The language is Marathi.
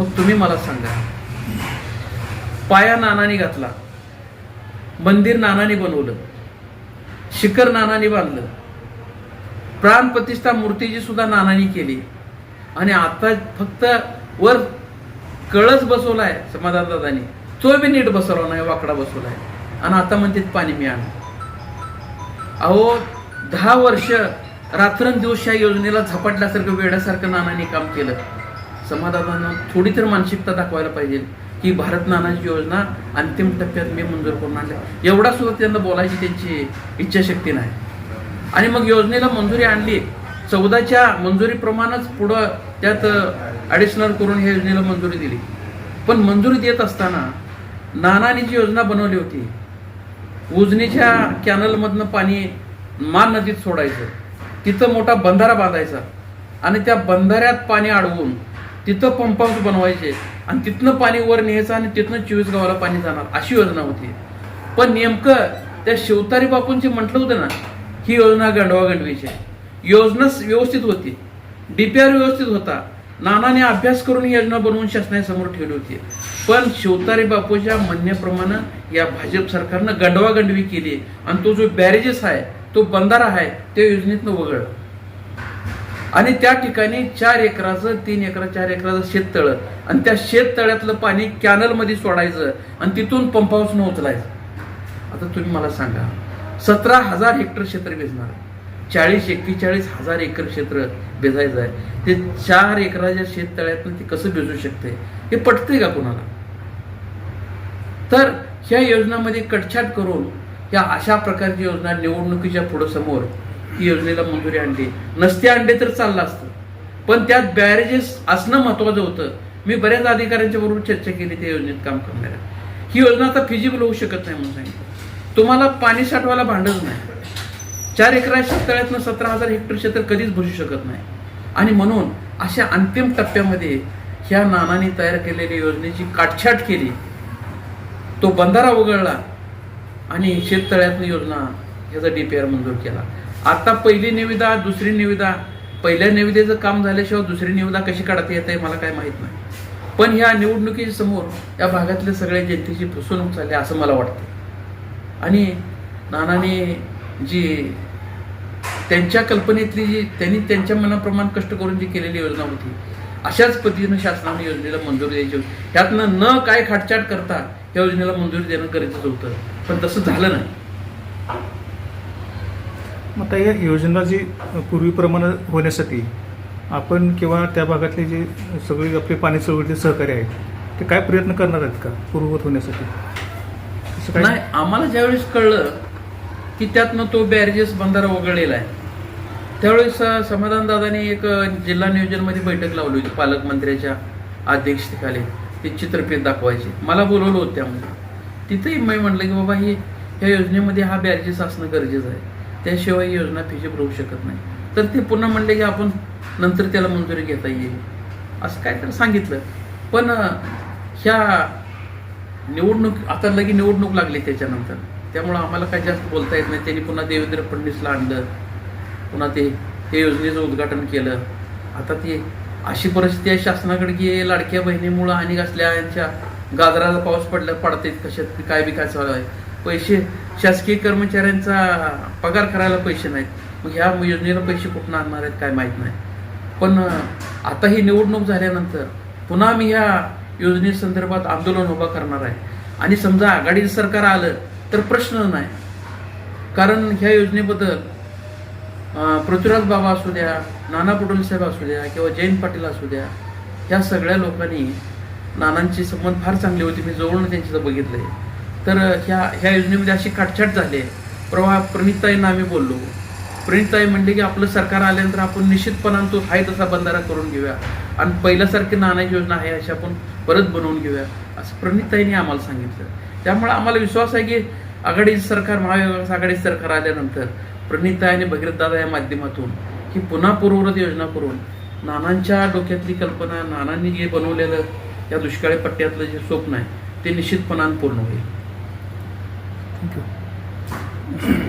मग तुम्ही मला सांगा. पाया नानाने घातला. मंदिर नानाने बनवलं. शिखर नानाने बांधलं. प्राण प्रतिष्ठा मूर्तीची सुद्धा नानानी केली. आणि आता फक्त वर कळस बसवलाय समाधान दादानी. तो बी नीट बसवला नाही वाकडा बसवलाय. आणि आता म्हणते पाणी मिळालं अहो दहा वर्ष रात्रंदिवस या योजनेला झपाटल्यासारखं वेड्यासारखं नानांनी काम केलं. समाधानानं थोडी तर मानसिकता दाखवायला पाहिजे की भारत नानाची योजना अंतिम टप्प्यात मी मंजूर करून आणली एवढा सुद्धा त्यांना बोलायची त्यांची इच्छाशक्ती नाही. आणि मग योजनेला मंजुरी आणली. चौदाच्या मंजुरीप्रमाणेच पुढं त्यात ॲडिशनल करून ह्या योजनेला मंजुरी दिली. पण मंजुरी देत असताना नानानी जी योजना बनवली होती उजनीच्या कॅनलमधनं पाणी मान नदीत सोडायचं. तिथं मोठा बंधारा बांधायचा. आणि त्या बंधाऱ्यात पाणी अडवून तिथं पंप बनवायचे आणि तिथनं पाणी वर न्यायचं आणि तिथनं चोवीस गावाला पाणी जाणार अशी योजना होती. पण नेमकं त्या शिवतारी बापूंचे म्हटलं होतं ना ही योजना गंडवागंडवीची योजना व्यवस्थित होती. डीपीआर व्यवस्थित होता. नानाने अभ्यास करून ही योजना बनवून शासनासमोर ठेवली होती. पण शिवतारी बापूच्या म्हणण्याप्रमाणे या भाजप सरकारनं गंडवागंडवी केली. आणि तो जो बॅरेजेस आहे तो बंधारा आहे त्या योजनेतनं वगळलं. आणि त्या ठिकाणी चार एकराचं तीन एकरा चार एकराचं शेततळ. आणि त्या शेततळ्यातलं पाणी कॅनलमध्ये सोडायचं आणि तिथून पंप हाऊसनं उचलायचं. आता तुम्ही मला सांगा सतरा हजार हेक्टर क्षेत्र भिजणार. चाळीस एक्केचाळीस हजार एकर क्षेत्र भिजायचं आहे. ते चार एकराच्या शेततळ्यातनं ते कसं भिजू शकते? हे पटते का कोणाला? तर ह्या योजनामध्ये कटछाट करून या अशा प्रकारची योजना निवडणुकीच्या पुढं समोर ही योजनेला मंजुरी आणली. नसते आणले तर चाललं असतं. पण त्यात बॅरेजेस असणं महत्वाचं होतं. मी बऱ्याच अधिकाऱ्यांच्या बरोबर चर्चा केली त्या योजनेत काम करणाऱ्या. ही योजना आता फिजिबल होऊ शकत नाही म्हणून सांगितलं. तुम्हाला पाणी साठवायला भांडच नाही. चार एकरा शेततळ्यातनं सतरा हजार हेक्टर क्षेत्र कधीच भरू शकत नाही. आणि म्हणून अशा अंतिम टप्प्यामध्ये ह्या नानांनी तयार केलेल्या योजनेची काटछाट केली. तो बंधारा वगळला आणि शेततळ्यातनं योजना ह्याचा डीपीआर मंजूर केला. आता पहिली निविदा दुसरी निविदा. पहिल्या निविदेचं काम झाल्याशिवाय दुसरी निविदा कशी काढता येते मला काय माहीत नाही. पण ह्या निवडणुकीच्या समोर या भागातल्या सगळ्या जनतेची फसवणूक झाली असं मला वाटतं. आणि नानाने जी त्यांच्या कल्पनेतली जी त्यांनी त्यांच्या मनाप्रमाण कष्ट करून जी केलेली योजना होती अशाच पद्धतीनं शासनाने योजनेला मंजुरी द्यायची होती. त्यातनं न काय खाटछाट करता या योजनेला मंजुरी देणं गरजेचं होतं. पण तसं झालं नाही. मग आता या योजना जी पूर्वीप्रमाणे होण्यासाठी आपण किंवा त्या भागातले जे सगळे आपले पाणी चळवळीतले सहकारी आहेत ते काय प्रयत्न करणार आहेत का पूर्ववत होण्यासाठी? तसं काय नाही आम्हाला ज्यावेळेस कळलं की त्यातनं तो बॅरेजेस बंधारा वगळलेला आहे. त्यावेळेस समाधान दादानी एक जिल्हा नियोजनमध्ये बैठक लावली होती पालकमंत्र्याच्या अध्यक्षतेखाली. ते चित्रफित दाखवायची. मला बोलवलं होतं त्यामध्ये. तिथेही मी म्हटलं की बाबा ही ह्या योजनेमध्ये हा बॅरेजेस असणं गरजेचं आहे. त्याशिवाय ही योजना फिजिबल होऊ शकत नाही. तर ते पुन्हा म्हणले की आपण नंतर त्याला मंजुरी घेता येईल. असं काय तर सांगितलं. पण ह्या निवडणूक आता लगे निवडणूक लागली त्याच्यानंतर. त्यामुळं आम्हाला काही जास्त बोलता येत नाही. त्यांनी पुन्हा देवेंद्र फडणवीसला आणलं. पुन्हा ते ते योजनेचं उद्घाटन केलं. आता ती अशी परिस्थिती आहे शासनाकडे की लाडक्या बहिणीमुळं आणि असल्या यांच्या गाजराला पाऊस पडला पडते कशात काय बी काय चालू आहे. पैसे शासकीय कर्मचाऱ्यांचा पगार करायला पैसे नाहीत. मग ह्या योजनेला पैसे कुठून आणणार आहेत काय माहीत नाही. पण आता ही निवडणूक झाल्यानंतर पुन्हा मी ह्या योजनेसंदर्भात आंदोलन उभा करणार आहे. आणि समजा आघाडीचं सरकार आलं तर प्रश्न नाही. कारण ह्या योजनेबद्दल पृथ्वीराज बाबा असू द्या नाना पटोले साहेब असू द्या किंवा जयंत पाटील असू द्या ह्या सगळ्या लोकांनी नानांची संबंध फार चांगली होती. मी जवळून बघितलं आहे तर ह्या ह्या योजनेमध्ये अशी काटछाट झाली आहे. प्रवा प्रणिताईंना आम्ही बोललो. प्रणिताई म्हणले की आपलं सरकार आल्यानंतर आपण निश्चितपणानं तो आहे तसा बंधारा करून घेऊया. आणि पहिल्यासारखी नाण्याची योजना आहे अशी आपण परत बनवून घेऊया असं प्रणिताईंनी आम्हाला सांगितलं. त्यामुळे आम्हाला विश्वास आहे की आघाडीचं सरकार महाविकास आघाडीचं सरकार आल्यानंतर प्रणिताई आणि भगीरथदादा या माध्यमातून ही पुन्हा पूर्ववत योजना करून नानांच्या डोक्यातली कल्पना नानांनी जे बनवलेलं या दुष्काळी पट्ट्यातलं जे स्वप्न आहे ते निश्चितपणानं पूर्ण होईल. Thank you.